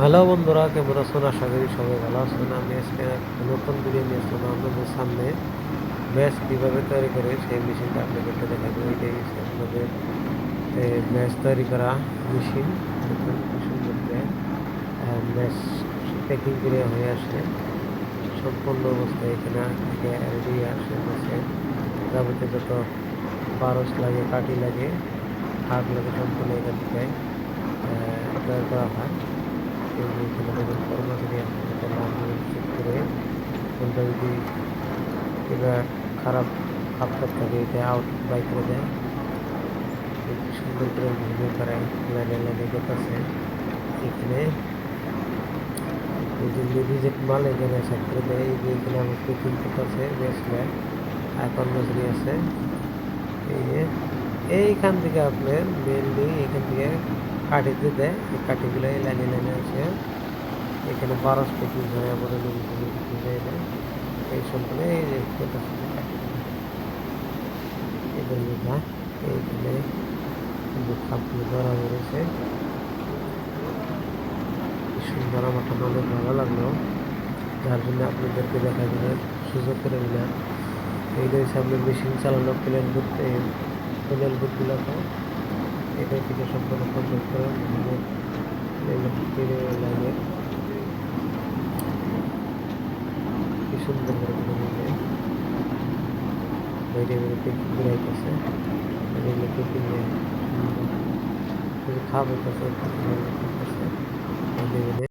Hello বন্ধুরা, কেমন আছেন? আশা করি সবাই ভালো আছেন। আমি আজকে নতুন ভিডিও নিয়ে আসলাম। আপনাদের সামনে ম্যাচ কীভাবে তৈরি করে সেই মেশিনটা আপনাদেরকে দেখাবো। এটাই আপনাদের ম্যাচ তৈরি করা মেশিন। কি সুন্দর করে ম্যাচ প্যাকিং করে হয়ে আসে সম্পূর্ণ অবস্থায় এখানে থেকে রেডি আসে ম্যাচে যাবতীয় যত বারস লাগে কাটি লাগে হাত লাগে, সম্পূর্ণ এখান থেকে তৈরি করা হয়। এই যে এখানে দেখুন কর্মচারী আছে এটা নাম চেক করে কোনটা যদি কিংবা খারাপ খাপ খাপ থাকে এটা আউট বাই করে দেয় এই কি সুন্দর করে ভিডিও করে লাইনে লাইনে দেখতেছে এখানে এই যে রিজেক্ট মাল এখানে সেট করে দেয় এই যে এখানে আমার পেকিং করতেছে বেসলে আর কর্মচারী আছে এই যে এইখান থেকে আপনার মেনলি এখান থেকে কাঠিতে দেয় এই কাঠিগুলো এই লাইনে লাইনে আছে। এখানে বারোশ পেকিং হয় আবার দেয় এই সম্পূর্ণ এই যে যে খাপগুলো ধরা রয়েছে সুন্দর আমার অনেক ভালো লাগল। যার জন্য আপনাদেরকে দেখা দিলে সুযোগ করে দিলাম। হচ্ছে আপনার মেশিন চালানো প্লেন বুট প্লেন বুটগুলো তো থেকে সম্পূর্ণ কন্ট্রোল করে লাগে। কি সুন্দর করে বাইরে বেরোতে পেকিং বেরাইতেছে এগুলো পেকিং খাওয়া হইতেছে